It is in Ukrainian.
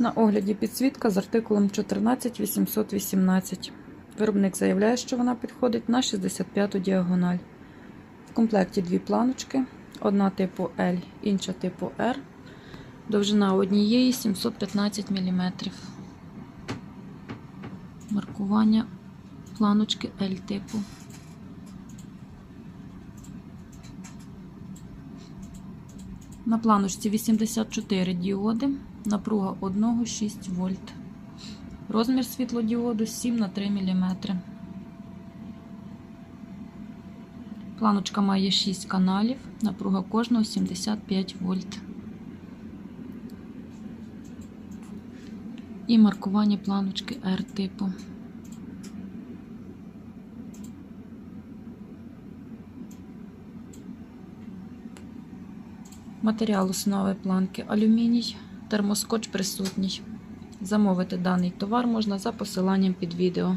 На огляді підсвітка з артикулом 14818. Виробник заявляє, що вона підходить на 65-ту діагональ. В комплекті дві планочки, одна типу L, інша типу R. Довжина однієї 715 мм. Маркування планочки L типу. На планочці 84 діоди, напруга 1 6 вольт. Розмір світлодіоду 7 на 3 мм. Планочка має 6 каналів, напруга кожного 75 вольт. І маркування планочки R типу. Матеріал основи планки алюміній, термоскоч присутній. Замовити даний товар можна за посиланням під відео.